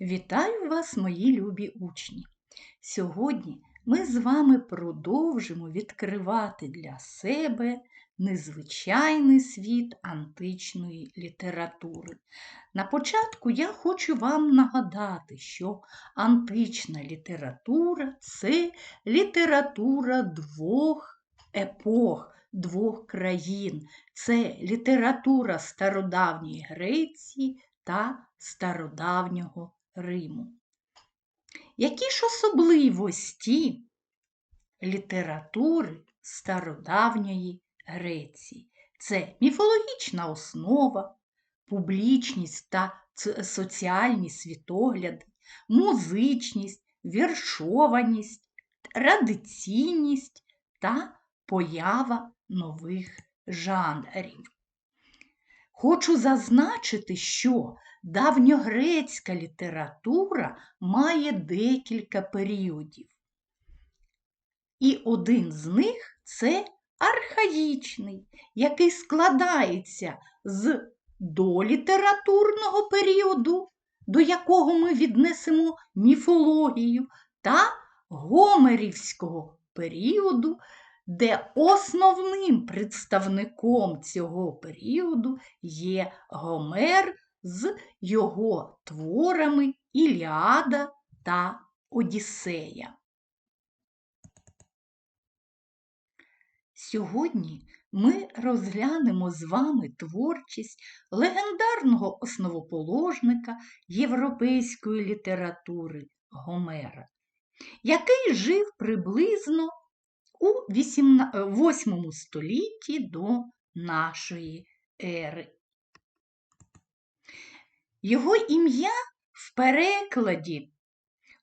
Вітаю вас, мої любі учні! Сьогодні ми з вами продовжимо відкривати для себе незвичайний світ античної літератури. На початку я хочу вам нагадати, що антична література це література двох епох, двох країн. Це література стародавньої Греції та стародавнього Риму. Які ж особливості літератури стародавньої Греції? Це міфологічна основа, публічність та соціальні світогляди, музичність, віршованість, традиційність та поява нових жанрів. Хочу зазначити, що давньогрецька література має декілька періодів. І один з них це архаїчний, який складається з долітературного періоду, до якого ми віднесемо міфологію, та гомерівського періоду, де основним представником цього періоду є Гомер з його творами Іліада та Одіссея. Сьогодні ми розглянемо з вами творчість легендарного основоположника європейської літератури Гомера, який жив приблизно у 8 столітті до нашої ери. Його ім'я в перекладі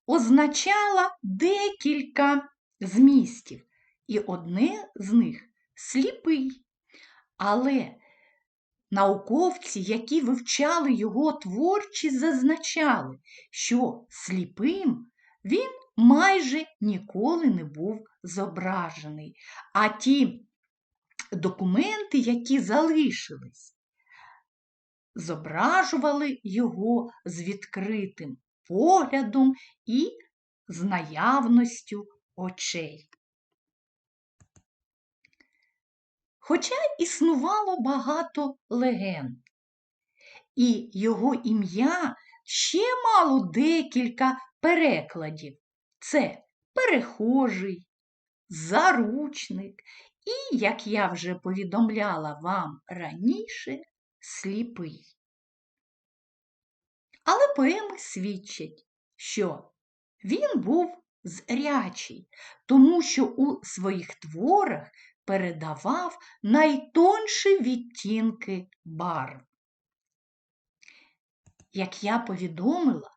означало декілька змістів, і одне з них сліпий. Але науковці, які вивчали його творчість, зазначали, що сліпим він майже ніколи не був зображений. А ті документи, які залишились, зображували його з відкритим поглядом і з наявністю очей. Хоча існувало багато легенд, і його ім'я ще мало декілька перекладів. Це перехожий, заручник і, як я вже повідомляла вам раніше, сліпий. Але поеми свідчать, що він був зрячий, тому що у своїх творах передавав найтонші відтінки барв. Як я повідомила,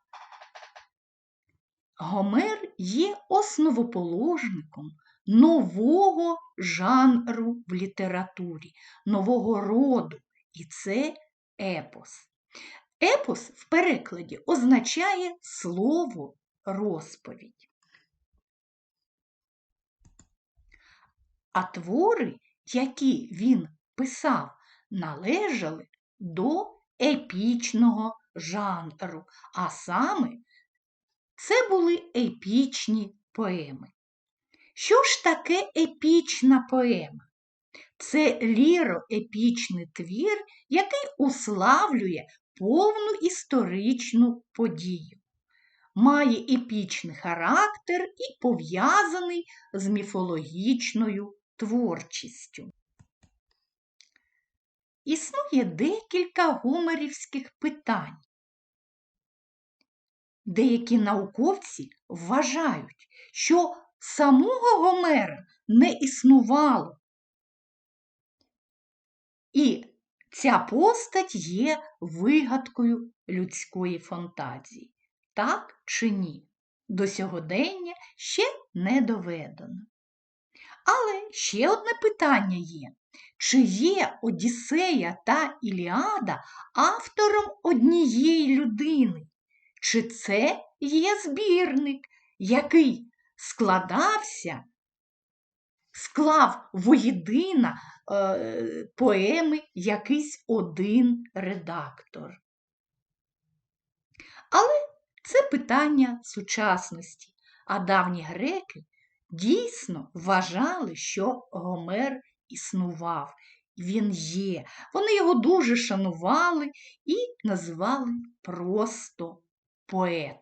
Гомер є основоположником нового жанру в літературі, нового роду, і це епос. Епос в перекладі означає слово розповідь. А твори, які він писав, належали до епічного жанру, а саме це були епічні поеми. Що ж таке епічна поема? Це ліроепічний твір, який уславлює повну історичну подію. Має епічний характер і пов'язаний з міфологічною творчістю. Існує декілька гомерівських питань. Деякі науковці вважають, що самого Гомера не існувало. І ця постать є вигадкою людської фантазії. Так чи ні? До сьогодення ще не доведено. Але ще одне питання є: чи є Одіссея та Іліада автором однієї людини? Чи це є збірник, який складався, склав воєдина е, поеми якийсь один редактор. Але Це питання сучасності. А давні греки дійсно вважали, що Гомер існував, він є. Вони його дуже шанували і називали просто поет.